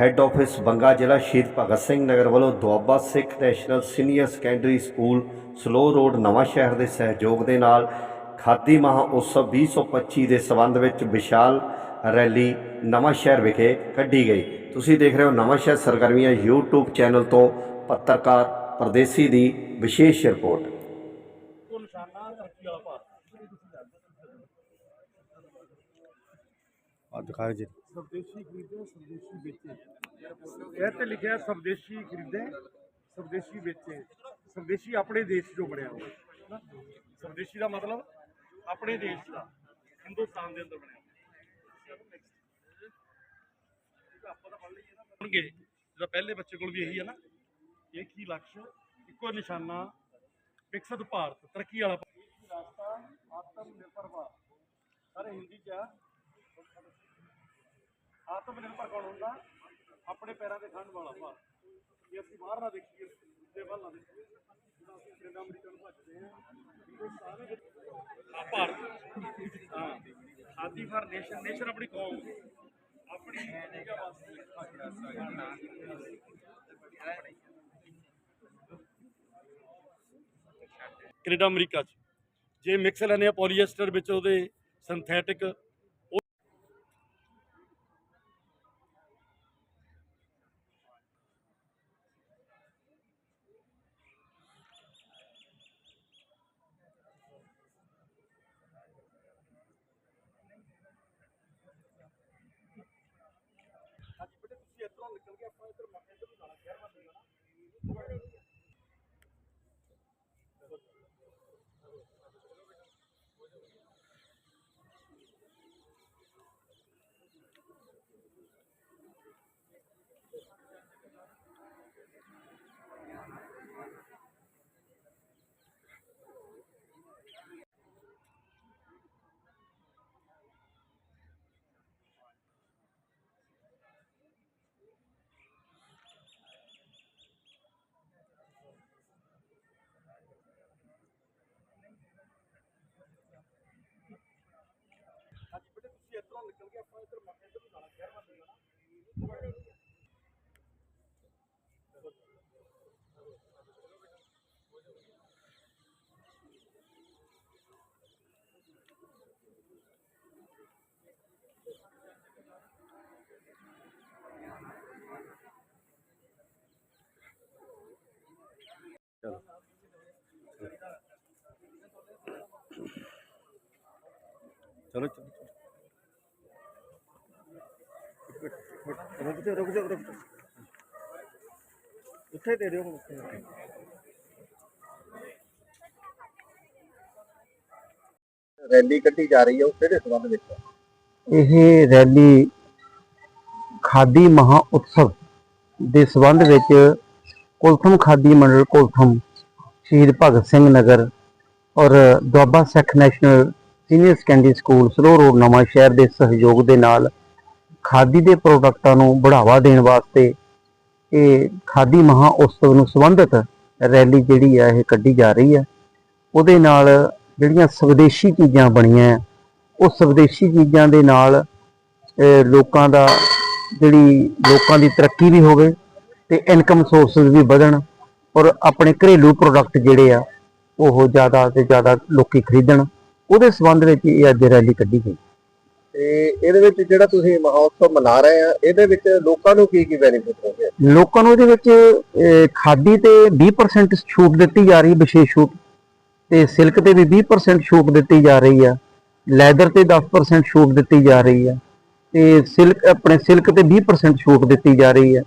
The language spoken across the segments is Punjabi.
head office Banga ਜ਼ਿਲ੍ਹਾ ਸ਼ਹੀਦ ਭਗਤ ਸਿੰਘ ਨਗਰ ਵੱਲੋਂ Doaba Sikh national senior secondary school Saloh road Nawanshahr ਦੇ ਸਹਿਯੋਗ ਦੇ ਨਾਲ ਖਾਦੀ ਮਹਾ ਉਤਸਵ 2025 ਦੇ ਸਬੰਧ ਵਿੱਚ ਵਿਸ਼ਾਲ ਰੈਲੀ ਨਵਾਂ ਸ਼ਹਿਰ ਵਿਖੇ ਕੱਢੀ ਗਈ। ਤੁਸੀਂ ਦੇਖ ਰਹੇ ਹੋ ਨਵਾਂ ਸ਼ਹਿਰ ਸਰਗਰਮੀਆਂ YouTube ਚੈਨਲ ਤੋਂ ਪੱਤਰਕਾਰ ਪਰਦੇਸੀ ਦੀ ਵਿਸ਼ੇਸ਼ ਰਿਪੋਰਟ। ਆ ਦਿਖਾਓ ਜੀ। ਸਵਦੇਸ਼ੀ ਖਰੀਦੇ ਸਵਦੇਸ਼ੀ ਵੇਚੇ। ਇਹ ਤੇ ਲਿਖਿਆ ਸਵਦੇਸ਼ੀ ਖਰੀਦੇ ਸਵਦੇਸ਼ੀ ਵੇਚੇ। ਸਵਦੇਸ਼ੀ ਆਪਣੇ ਦੇਸ਼ ਚੋਂ ਬਣਿਆ ਹੋਇਆ। ਨਾ ਸਵਦੇਸ਼ੀ ਦਾ ਮਤਲਬ ਆਪਣੇ ਦੇਸ਼ ਦਾ ਹਿੰਦੁਸਤਾਨ ਦੇ ਅੰਦਰ ਬਣਿਆ ਹੋਇਆ। ਆਪਾਂ ਤਾਂ ਪੜ੍ਹ ਲਈਏ ਨਾ ਹੋਣਗੇ ਜਿਹੜਾ ਪਹਿਲੇ ਬੱਚੇ ਕੋਲ ਵੀ ਇਹੀ ਹੈ ਨਾ ਇੱਕ ਹੀ ਲਕਸ਼ ਇੱਕੋ ਨਿਸ਼ਾਨਾ ਵਿਕਸਿਤ ਭਾਰਤ ਤਰੱਕੀ ਵਾਲਾ। ਰਾਸਤਾ ਆਤਮ ਨਿਰਭਰ ਭਾਰਤ। ਸਾਰੇ ਹਿੰਦੀ ਚ ਆ ਆਤਮ ਨਿਰਭਰ ਕੌਣ ਹੁੰਦਾ? ਆਪਣੇ ਪੈਰਾਂ ਤੇ ਖੜਨ ਵਾਲਾ ਭਾਰਤ ਜੇ ਅਸੀਂ ਬਾਹਰ ਨਾ ਦੇਖੀਏ ਦੂਜੇ ਵੱਲ ਨਾ ਦੇਖੀਏ ਜਿਹੜਾ ਅਸੀਂ ਕੈਨੇਡਾ ਅਮਰੀਕਾ ਨੂੰ ਭੱਜਦੇ ਹਾਂ। ਇਹ ਵਿੱਚ- ਭਾਰਤ ਆਦੀ ਫਾਰ ਨੇਸ਼ਨ ਨੇਸ਼ਨ ਆਪਣੀ ਕੌਮ। ਆਪਣੀ ਜਗ੍ਹਾ ਵਾਸਤੇ ਕੈਨੇਡਾ, ਅਮਰੀਕਾ ਚ। ਜੇ ਮਿਕਸ ਲੈਣੇ ਆ, ਪੋਲੀਐਸਟਰ ਵਿੱਚ ਉਹਦੇ ਸਿੰਥੈਟਿਕ ਅੱਜ ਬੇਟੇ ਤੁਸੀਂ ਇੱਧਰੋਂ ਨਿਕਲ ਕੇ ਆਪਾਂ ਇੱਧਰ ਮੱਕੇ ਤੋਂ ਜਾਣਾ ਸ਼ਹਿਰ ਵੱਲ ਨੂੰ। ਜਾਣਾ ਚਲੋ ਚਲੋ ਰੁਕ ਜਾ ਰੁਕ ਜਾ ਰੁਕ ਜਾ ਉੱਥੇ ਦੇ ਦਿਓ ਹੁਣ ਉੱਥੇ ਰੈਲੀ ਕੱਢੀ ਜਾ ਰਹੀ ਹੈ ਉਹ ਕਿਹੜੇ ਸੰਬੰਧ ਵਿੱਚ ਹੈ? ਇਹ ਰੈਲੀ ਖਾਦੀ ਮਹਾ ਉਤਸਵ ਦੇ ਸੰਬੰਧ ਵਿੱਚ ਕੁਲਥਮ ਖਾਦੀ ਮੰਡਲ ਕੁਲਥਮ ਸ਼ਹੀਦ ਭਗਤ ਸਿੰਘ ਨਗਰ ਔਰ Doaba Sikh national senior secondary school Saloh road Nawanshahr ਦੇ ਸਹਿਯੋਗ ਦੇ ਨਾਲ ਖਾਦੀ ਦੇ ਪ੍ਰੋਡਕਟਾਂ ਨੂੰ ਬੜਾਵਾ ਦੇਣ ਵਾਸਤੇ ਇਹ ਖਾਦੀ ਮਹਾ ਉਤਸਵ ਨੂੰ ਸੰਬੰਧਿਤ ਰੈਲੀ ਜਿਹੜੀ ਆ ਇਹ ਕੱਢੀ ਜਾ ਰਹੀ ਹੈ। ਉਹਦੇ ਨਾਲ ਜਿਹੜੀਆਂ ਸਵਦੇਸ਼ੀ ਚੀਜ਼ਾਂ ਬਣੀਆਂ ਆ, ਉਹ ਸਵਦੇਸ਼ੀ ਚੀਜ਼ਾਂ ਦੇ ਨਾਲ ਲੋਕਾਂ ਦਾ ਜਿਹੜੀ ਲੋਕਾਂ ਦੀ ਤਰੱਕੀ ਵੀ ਹੋਵੇ ਤੇ ਇਨਕਮ ਸੋਰਸਸ ਵੀ ਵਧਣ ਔਰ ਆਪਣੇ ਘਰੇਲੂ ਪ੍ਰੋਡਕਟ ਜਿਹੜੇ ਆ ਉਹ ਜ਼ਿਆਦਾ ਤੇ ਜ਼ਿਆਦਾ ਲੋਕੀ ਖਰੀਦਣ। ਉਹਦੇ ਸੰਬੰਧ ਵਿੱਚ ਇਹ ਅੱਜ ਰੈਲੀ ਕੱਢੀ ਗਈ। ਤੇ ਇਹਦੇ ਵਿੱਚ ਜਿਹੜਾ ਤੁਸੀਂ ਮਹੋਤਸਵ ਮਨਾ ਰਹੇ ਆ ਇਹਦੇ ਵਿੱਚ ਲੋਕਾਂ ਨੂੰ ਕੀ ਕੀ ਬੈਨੀਫਿਟ ਹੋਗੇ ਲੋਕਾਂ ਨੂੰ ਇਹਦੇ ਵਿੱਚ ਖਾਦੀ ਤੇ 20% ਛੂਟ ਦਿੱਤੀ ਜਾ ਰਹੀ ਵਿਸ਼ੇਸ਼ ਛੂਟ। ਤੇ ਸਿਲਕ ਤੇ ਵੀ 20% ਛੂਟ ਦਿੱਤੀ ਜਾ ਰਹੀ ਆ। ਲੈਦਰ ਤੇ 10% ਛੂਟ ਦਿੱਤੀ ਜਾ ਰਹੀ ਆ। ਤੇ ਸਿਲਕ ਆਪਣੇ ਸਿਲਕ ਤੇ 20% ਛੂਟ ਦਿੱਤੀ ਜਾ ਰਹੀ ਆ।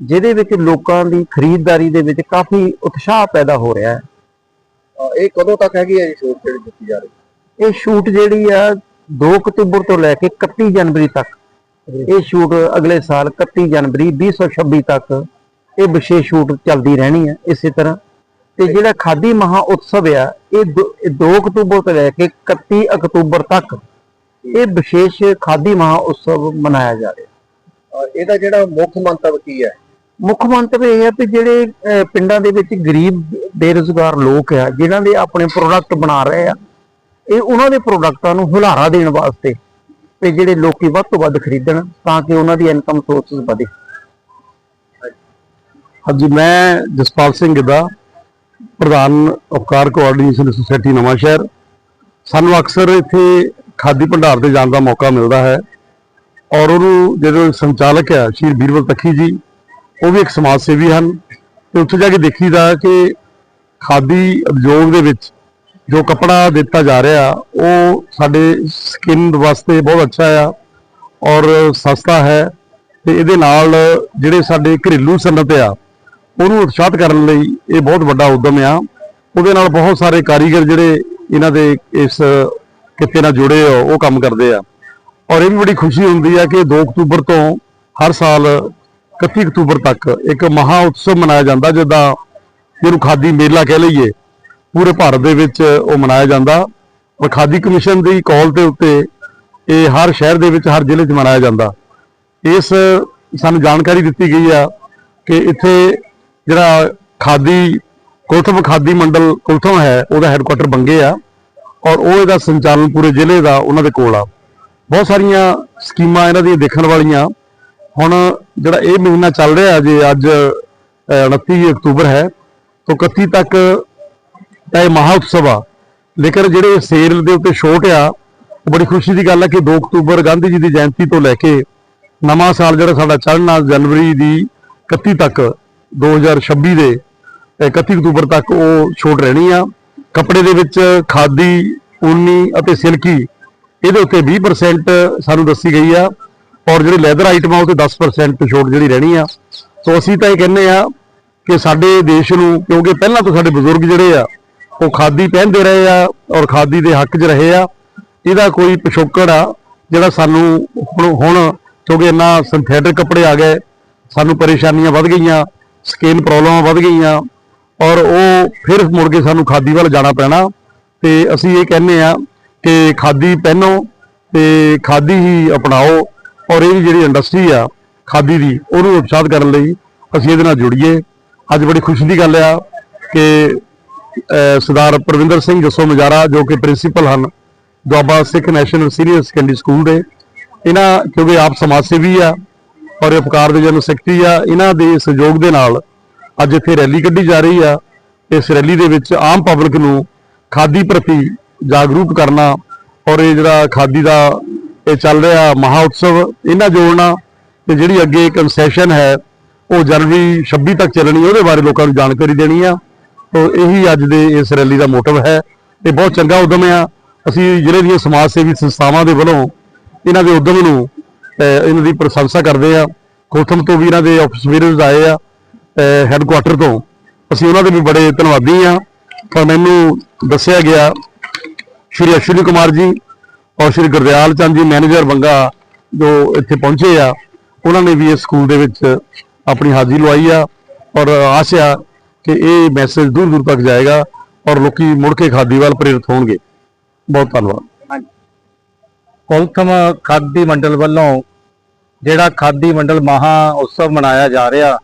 ਜਿਹਦੇ ਵਿੱਚ ਲੋਕਾਂ ਦੀ ਖਰੀਦਦਾਰੀ ਦੇ ਵਿੱਚ ਕਾਫੀ ਉਤਸ਼ਾਹ ਪੈਦਾ ਹੋ ਰਿਹਾ ਹੈ। ਇਹ ਕਦੋਂ ਤੱਕ ਹੈਗੀ ਹੈ ਜੀ ਛੂਟ ਜਿਹੜੀ ਦਿੱਤੀ ਜਾ ਰਹੀ? ਇਹ ਸ਼ੂਟ ਜਿਹੜੀ ਆ 2 ਅਕਤੂਬਰ ਤੋਂ ਲੈ ਕੇ 31 ਜਨਵਰੀ ਤੱਕ। ਇਹ ਸ਼ੂਟ ਅਗਲੇ ਸਾਲ 31 ਜਨਵਰੀ 2026 ਤੱਕ ਇਹ ਵਿਸ਼ੇਸ਼ ਛੂਟ ਚੱਲਦੀ ਰਹਿਣੀ ਹੈ ਇਸੇ ਤਰ੍ਹਾਂ। ਤੇ ਜਿਹੜਾ ਖਾਦੀ ਮਹਾ ਉਤਸਵ ਆ ਇਹ 2 ਅਕਤੂਬਰ ਤੋਂ ਲੈ ਕੇ 31 ਅਕਤੂਬਰ ਤੱਕ ਇਹ ਵਿਸ਼ੇਸ਼ ਖਾਦੀ ਮਹਾ ਉਤਸਵ ਮਨਾਇਆ ਜਾ ਰਿਹਾ। ਇਹਦਾ ਜਿਹੜਾ ਮੁੱਖ ਮੰਤਵ ਕੀ ਹੈ? ਮੁੱਖ ਮੰਤਵ ਇਹ ਹੈ ਕਿ ਜਿਹੜੇ ਪਿੰਡਾਂ ਦੇ ਵਿੱਚ ਗਰੀਬ ਬੇਰੁਜ਼ਗਾਰ ਲੋਕ ਆ ਜਿਨ੍ਹਾਂ ਦੇ ਆਪਣੇ ਪ੍ਰੋਡਕਟ ਬਣਾ ਰਹੇ ਆ ਇਹ ਉਹਨਾਂ ਦੇ ਪ੍ਰੋਡਕਟਾਂ ਨੂੰ ਹੁਲਾਰਾ ਦੇਣ ਵਾਸਤੇ ਤੇ ਜਿਹੜੇ ਲੋਕੀ ਵੱਧ ਤੋਂ ਵੱਧ ਖਰੀਦਣ ਤਾਂ ਕਿ ਉਹਨਾਂ ਦੀ ਇਨਕਮ ਸੋਰਸਸ ਵਧੇ। ਹਾਂਜੀ, ਮੈਂ ਜਸਪਾਲ ਸਿੰਘ ਗਿੱਦਾ ਪ੍ਰਧਾਨ ਉਪਕਾਰ ਕੋਆਰਡੀਨੇਸ਼ਨ ਸੁਸਾਇਟੀ ਨਵਾਂ ਸ਼ਹਿਰ ਸਾਨੂੰ ਅਕਸਰ ਇੱਥੇ ਖਾਦੀ ਭੰਡਾਰ ਤੇ ਜਾਣ ਦਾ ਮੌਕਾ ਮਿਲਦਾ ਹੈ ਔਰ ਉਹਨੂੰ ਜਿਹੜੇ ਸੰਚਾਲਕ ਹੈ ਸ਼੍ਰੀ ਬੀਰਬਲ ਤੱਖੀ ਜੀ, ਉਹ ਵੀ ਇੱਕ ਸਮਾਜ ਸੇਵੀ ਹਨ ਤੇ ਉੱਥੇ ਜਾ ਕੇ ਦੇਖੀਦਾ ਕਿ ਖਾਦੀ ਉਦਯੋਗ ਦੇ ਵਿੱਚ ਜੋ ਕਪੜਾ ਦਿੱਤਾ ਜਾ ਰਿਹਾ, ਉਹ ਸਾਡੇ ਸਕਿਨ ਵਾਸਤੇ ਬਹੁਤ ਅੱਛਾ ਆ ਔਰ ਸਸਤਾ ਹੈ ਤੇ ਇਹਦੇ ਨਾਲ ਜਿਹੜੇ ਸਾਡੇ ਘਰੇਲੂ ਸਨਅਤ ਆ, ਉਹਨੂੰ ਉਤਸ਼ਾਹਤ ਕਰਨ ਲਈ ਇਹ ਬਹੁਤ ਵੱਡਾ ਉਦਮ ਆ। ਉਹਦੇ ਨਾਲ ਬਹੁਤ ਸਾਰੇ ਕਾਰੀਗਰ ਜਿਹੜੇ ਇਹਨਾਂ ਦੇ ਇਸ ਕਿੱਤੇ ਨਾਲ ਜੁੜੇ ਆ, ਉਹ ਕੰਮ ਕਰਦੇ ਆ। ਔਰ ਇਹ ਵੀ ਬੜੀ ਖੁਸ਼ੀ ਹੁੰਦੀ ਆ ਕਿ 2 ਅਕਤੂਬਰ ਤੋਂ ਹਰ ਸਾਲ 31 ਅਕਤੂਬਰ ਤੱਕ ਇੱਕ ਮਹਾ ਉਤਸਵ ਮਨਾਇਆ ਜਾਂਦਾ, ਜਿੱਦਾਂ ਜਿਹਨੂੰ ਖਾਦੀ ਮੇਲਾ ਕਹਿ ਲਈਏ। ਪੂਰੇ ਭਾਰਤ ਦੇ ਵਿੱਚ ਉਹ ਮਨਾਇਆ ਜਾਂਦਾ। ਔਰ ਖਾਦੀ ਕਮਿਸ਼ਨ ਦੀ ਕਾਲ ਦੇ ਉੱਤੇ ਇਹ ਹਰ ਸ਼ਹਿਰ ਦੇ ਵਿੱਚ ਹਰ ਜ਼ਿਲ੍ਹੇ 'ਚ ਮਨਾਇਆ ਜਾਂਦਾ। ਇਸ ਸਾਨੂੰ ਜਾਣਕਾਰੀ ਦਿੱਤੀ ਗਈ ਆ ਕਿ ਇੱਥੇ ਜਿਹੜਾ ਖਾਦੀ ਕੁਲਥਮ ਖਾਦੀ ਮੰਡਲ ਕੁਲਥਮ ਹੈ ਉਹਦਾ ਹੈੱਡਕੁਆਟਰ ਬੰਗੇ ਆ ਔਰ ਉਹ ਇਹਦਾ ਸੰਚਾਲਨ ਪੂਰੇ ਜ਼ਿਲ੍ਹੇ ਦਾ ਉਹਨਾਂ ਦੇ ਕੋਲ ਆ। ਬਹੁਤ ਸਾਰੀਆਂ ਸਕੀਮਾਂ ਇਹਨਾਂ ਦੀਆਂ ਦੇਖਣ ਵਾਲੀਆਂ। ਹੁਣ ਜਿਹੜਾ ਇਹ ਮਹੀਨਾ ਚੱਲ ਰਿਹਾ ਜੇ ਅੱਜ ਅਹ, 29 ਅਕਤੂਬਰ ਹੈ ਤੋਂ 31 ਤੱਕ ਇਹ ਮਹਾ ਉਤਸਵ ਆ। ਲੇਕਿਨ ਜਿਹੜੇ ਸੇਲ ਦੇ ਉੱਤੇ ਛੋਟ ਆ, ਉਹ ਬੜੀ ਖੁਸ਼ੀ ਦੀ ਗੱਲ ਹੈ ਕਿ 2 ਅਕਤੂਬਰ ਗਾਂਧੀ ਜੀ ਦੀ ਜਯੰਤੀ ਤੋਂ ਲੈ ਕੇ ਨਵਾਂ ਸਾਲ ਜਿਹੜਾ ਸਾਡਾ ਚੜ੍ਹਨਾ ਜਨਵਰੀ ਦੀ 31 ਤੱਕ 2026 ਦੇ ਅਹ 31 ਅਕਤੂਬਰ ਤੱਕ ਉਹ ਛੋਟ ਰਹਿਣੀ ਆ। ਕੱਪੜੇ ਦੇ ਵਿੱਚ ਖਾਦੀ ਉਨੀ ਅਤੇ ਸਿਲਕੀ, ਇਹਦੇ ਉੱਤੇ 20% ਸਾਨੂੰ ਦੱਸੀ ਗਈ ਆ ਔਰ ਜਿਹੜੇ ਲੈਦਰ ਆਈਟਮਾਂ ਉਹ ਤੇ 10% ਛੋਟ ਜਿਹੜੀ ਰਹਿਣੀ ਆ। ਸੋ ਅਸੀਂ ਤਾਂ ਇਹ ਕਹਿੰਦੇ ਆ ਕਿ ਸਾਡੇ ਦੇਸ਼ ਨੂੰ, ਕਿਉਂਕਿ ਪਹਿਲਾਂ ਤੋਂ ਸਾਡੇ ਬਜ਼ੁਰਗ ਜਿਹੜੇ ਆ ਉਹ ਖਾਦੀ ਪਹਿਨਦੇ ਰਹੇ ਆ ਔਰ ਖਾਦੀ ਦੇ ਹੱਕ 'ਚ ਰਹੇ ਆ। ਇਹਦਾ ਕੋਈ ਪਿਛੋਕੜ ਆ, ਜਿਹੜਾ ਸਾਨੂੰ ਹੁਣ ਹੁਣ ਕਿਉਂਕਿ ਇੰਨਾ ਸਿੰਥੈਟਿਕ ਕੱਪੜੇ ਆ ਗਏ, ਸਾਨੂੰ ਪਰੇਸ਼ਾਨੀਆਂ ਵੱਧ ਗਈਆਂ ਸਕਿਨ ਪ੍ਰੋਬਲਮਾਂ ਵੱਧ ਗਈਆਂ, ਔਰ ਉਹ ਫਿਰ ਮੁੜ ਕੇ ਸਾਨੂੰ ਖਾਦੀ ਵੱਲ ਜਾਣਾ ਪੈਣਾ। ਤੇ ਅਸੀਂ ਇਹ ਕਹਿੰਦੇ ਆ ਕਿ ਖਾਦੀ ਪਹਿਨੋ ਤੇ ਖਾਦੀ ਹੀ ਅਪਣਾਓ, ਔਰ ਇਹ ਜਿਹੜੀ ਇੰਡਸਟਰੀ ਆ ਖਾਦੀ ਦੀ, ਉਹਨੂੰ ਉਤਸ਼ਾਹਤ ਕਰਨ ਲਈ ਅਸੀਂ ਇਹਦੇ ਨਾਲ ਜੁੜੀਏ। ਅੱਜ ਬੜੀ ਖੁਸ਼ੀ ਦੀ ਗੱਲ ਆ ਕਿ ਸਰਦਾਰ ਪ੍ਰਵਿੰਦਰ ਸਿੰਘ ਜੱਸੋ ਮਜਾਰਾ ਜੋ ਕਿ ਪ੍ਰਿੰਸੀਪਲ ਹਨ Doaba Sikh national senior secondary school ਦੇ। ਇਹਨਾਂ ਕਿਉਂਕਿ ਆਪ ਸਮਾਜ ਸੇਵੀ ਆ, ਔਰ ਉਪਕਾਰ ਦੇ ਜਨ ਸਿੱਖੀ ਆ, ਇਹਨਾਂ ਦੇ ਸਹਿਯੋਗ ਦੇ ਨਾਲ ਅੱਜ ਇੱਥੇ ਰੈਲੀ ਕੱਢੀ ਜਾ ਰਹੀ ਆ। ਇਸ ਰੈਲੀ ਦੇ ਵਿੱਚ ਆਮ ਪਬਲਿਕ ਨੂੰ ਖਾਦੀ ਪ੍ਰਤੀ ਜਾਗਰੂਕ ਕਰਨਾ ਔਰ ਇਹ ਜਿਹੜਾ ਖਾਦੀ ਦਾ ਇਹ ਚੱਲ ਰਿਹਾ ਮਹਾ ਉਤਸਵ, ਇਹਨਾਂ ਜੋੜਨਾ ਤੇ ਜਿਹੜੀ ਅੱਗੇ ਕਨਸੈਸ਼ਨ ਹੈ, ਉਹ ਜਨਵਰੀ 26 ਤੱਕ ਚੱਲਣੀ, ਉਹਦੇ ਬਾਰੇ ਲੋਕਾਂ ਨੂੰ ਜਾਣਕਾਰੀ ਦੇਣੀ ਆ। ਤੋ ਇਹੀ ਅੱਜ ਦੇ ਇਸ ਰੈਲੀ ਦਾ ਮੋਟਿਵ ਹੈ ਇਹ ਬਹੁਤ ਚੰਗਾ ਉਦਮ ਆ। ਅਸੀਂ ਜ਼ਿਲ੍ਹੇ ਦੀਆਂ ਸਮਾਜ ਸੇਵੀ ਸੰਸਥਾਵਾਂ ਦੇ ਵੱਲੋਂ ਇਹਨਾਂ ਦੇ ਉਦਮ ਨੂੰ ਇਹਨਾਂ ਦੀ ਪ੍ਰਸ਼ੰਸਾ ਕਰਦੇ ਆ। ਕੋਥਮ ਤੋਂ ਵੀ ਇਹਨਾਂ ਦੇ ਆਫਿਸ ਵੀਰਸ ਆਏ ਆ ਹੈੱਡਕੁਆਟਰ ਤੋਂ। ਅਸੀਂ ਉਹਨਾਂ ਦੇ ਵੀ ਬੜੇ ਧੰਨਵਾਦੀ ਆ। ਤਾਂ ਮੈਨੂੰ ਦੱਸਿਆ ਗਿਆ ਸ਼੍ਰੀ ਅਸ਼ਵਨੀ ਕੁਮਾਰ ਜੀ ਔਰ ਸ਼੍ਰੀ ਗੁਰਦਿਆਲ ਚੰਦ ਜੀ ਮੈਨੇਜਰ ਬੰਗਾ ਜੋ ਇੱਥੇ ਪਹੁੰਚੇ ਆ, ਉਹਨਾਂ ਨੇ ਵੀ ਇਸ ਸਕੂਲ ਦੇ ਵਿੱਚ ਆਪਣੀ ਹਾਜ਼ਰੀ ਲਵਾਈ ਆ। ਔਰ ਆਸਿਆ ਕਿ ਇਹ ਮੈਸੇਜ ਦੂਰ ਦੂਰ ਤੱਕ ਜਾਏਗਾ ਔਰ ਲੋਕੀ ਮੁੜ ਕੇ ਖਾਦੀ ਵੱਲ ਪ੍ਰੇਰਿਤ ਹੋਣਗੇ। ਬਹੁਤ ਧੰਨਵਾਦ। ਕੁਲਥਮ ਖਾਦੀ ਮੰਡਲ ਵੱਲੋਂ ਜਿਹੜਾ ਖਾਦੀ ਮੰਡਲ ਮਹਾ ਉਤਸਵ ਮਨਾਇਆ ਜਾ ਰਿਹਾ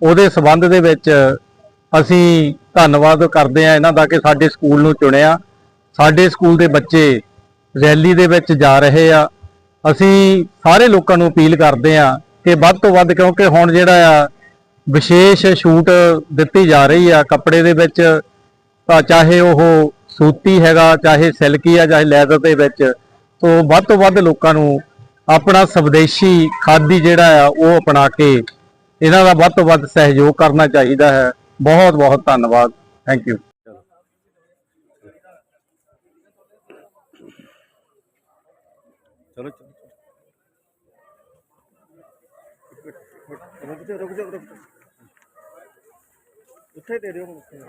ਉਹਦੇ ਸਬੰਧ ਦੇ ਵਿੱਚ ਅਸੀਂ ਧੰਨਵਾਦ ਕਰਦੇ ਆ ਇਹਨਾਂ ਦਾ ਕਿ ਸਾਡੇ ਸਕੂਲ ਨੂੰ ਚੁਣਿਆ। ਸਾਡੇ ਸਕੂਲ ਦੇ ਬੱਚੇ ਰੈਲੀ ਦੇ ਵਿੱਚ ਜਾ ਰਹੇ ਆ। ਅਸੀਂ ਸਾਰੇ ਲੋਕਾਂ ਨੂੰ ਅਪੀਲ ਕਰਦੇ ਆ ਕਿ ਵੱਧ ਤੋਂ ਵੱਧ ਕਿਉਂਕਿ ਹੁਣ ਜਿਹੜਾ ਆ ਵਿਸ਼ੇਸ਼ ਛੂਟ ਦਿੱਤੀ ਜਾ ਰਹੀ ਆ। ਕੱਪੜੇ ਦੇ ਵਿੱਚ ਤਾਂ ਚਾਹੇ ਉਹ ਸੂਤੀ ਹੈਗਾ, ਚਾਹੇ ਸਿਲਕੀ ਆ, ਚਾਹੇ ਲੈਦਰ ਦੇ ਵਿੱਚ, ਤੋਂ ਵੱਧ ਤੋਂ ਵੱਧ ਲੋਕਾਂ ਨੂੰ ਆਪਣਾ ਸਵਦੇਸ਼ੀ ਖਾਦੀ ਜਿਹੜਾ ਆ, ਉਹ ਅਪਣਾ ਕੇ ਇਹਨਾਂ ਦਾ ਵੱਧ ਤੋਂ ਵੱਧ ਸਹਿਯੋਗ ਕਰਨਾ ਚਾਹੀਦਾ ਹੈ। ਬਹੁਤ ਬਹੁਤ ਧੰਨਵਾਦ। ਥੈਂਕ ਯੂ ਚਲੋ ਚਲੋ। ਰੁਕ ਜਾ ਰੁਕ ਜਾ ਰੁਕ ਜਾ ਉੱਥੇ ਦੇ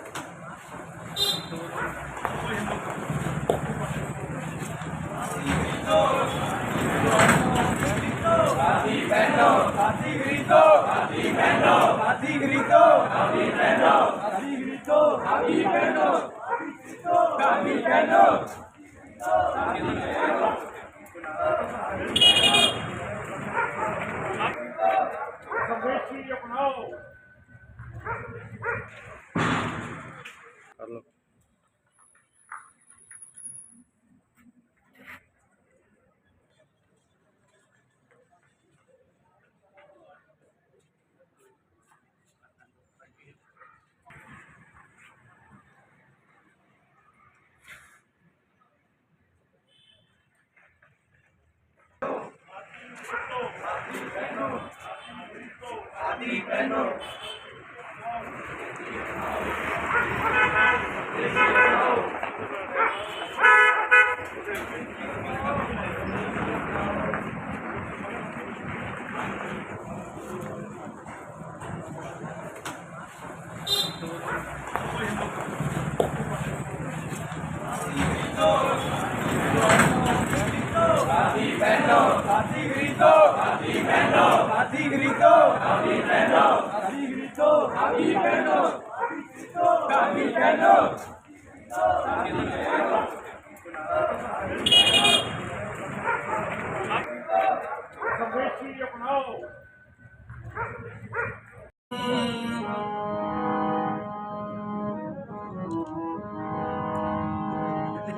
ਦਿਓ ਹੁਣ ਉੱਥੇ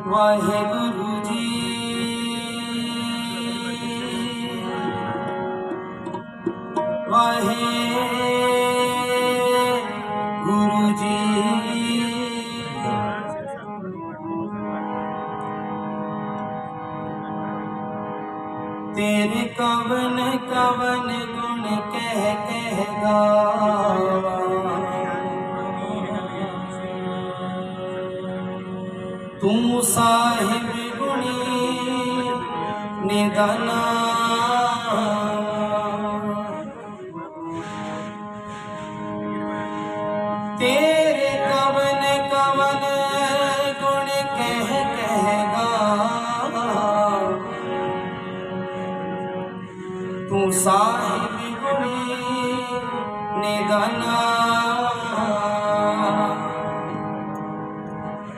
Why, hey, ਤੇਰੇ ਕਵਨ ਕਵਨ ਗੁਣ ਕਹਿ ਕਹਿ ਗਾਵਾ ਤੂੰ ਸਾਹਿਬ ਗੁਣੀ ਨਿਦਾਨਾ ਤੂੰ ਸਾਹਿਬ ਗੁਣੀ ਨਿਦਾਨਾ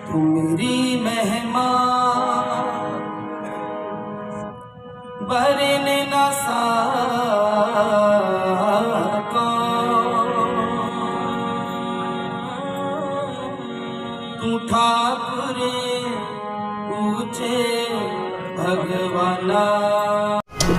ਤੂੰ ਮੇਰੀ ਮਹਿਮਾ ਬਰਨ ਨਾ ਸਕਾ ਤੂੰ ਠਾਕੁਰ ਉੱਚੇ ਭਗਵਾਨਾ